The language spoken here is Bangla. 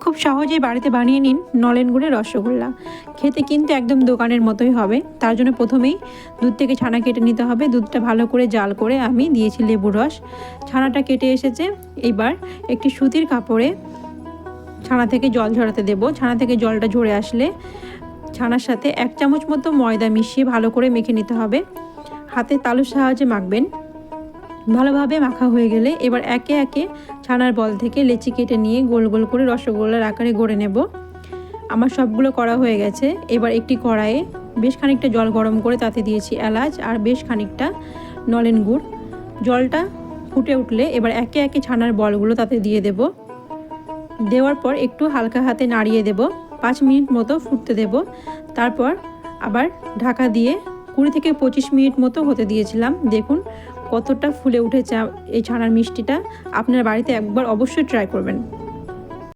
খুব সহজেই বাড়িতে বানিয়ে নিন নলেন গুড়ের রসগোল্লা। খেতে কিন্তু একদম দোকানের মতোই হবে। তার জন্য প্রথমেই দুধ থেকে ছানা কেটে নিতে হবে। দুধটা ভালো করে জাল করে আমি দিয়েছি লেবুর রস। ছানাটা কেটে এসেছে। এইবার একটি সুতির কাপড়ে ছানা থেকে জল ঝরাতে দেব। ছানা থেকে জলটা ঝরে আসলে ছানার সাথে এক চামচ মতো ময়দা মিশিয়ে ভালো করে মেখে নিতে হবে। হাতে তালুর সাহায্যে মাখবেন। ভালোভাবে মাখা হয়ে গেলে এবার একে একে ছানার বল থেকে লেচি কেটে নিয়ে গোল গোল করে রসগোল্লার আকারে গড়ে নেব। আমার সবগুলো করা হয়ে গেছে। এবার একটি কড়াইয়ে বেশ খানিকটা জল গরম করে তাতে দিয়েছি এলাচ আর বেশ খানিকটা নলেন গুড়। জলটা ফুটে উঠলে এবার একে একে ছানার বলগুলো তাতে দিয়ে দেব। দেওয়ার পর একটু হালকা হাতে নাড়িয়ে দেব। পাঁচ মিনিট মতো ফুটতে দেব। তারপর আবার ঢাকা দিয়ে কুড়ি থেকে পঁচিশ মিনিট মতো হতে দিয়েছিলাম। দেখুন কতটা ফুলে উঠেছে এই ছানার মিষ্টিটা আপনার বাড়িতে একবার অবশ্যই ট্রাই করবেন।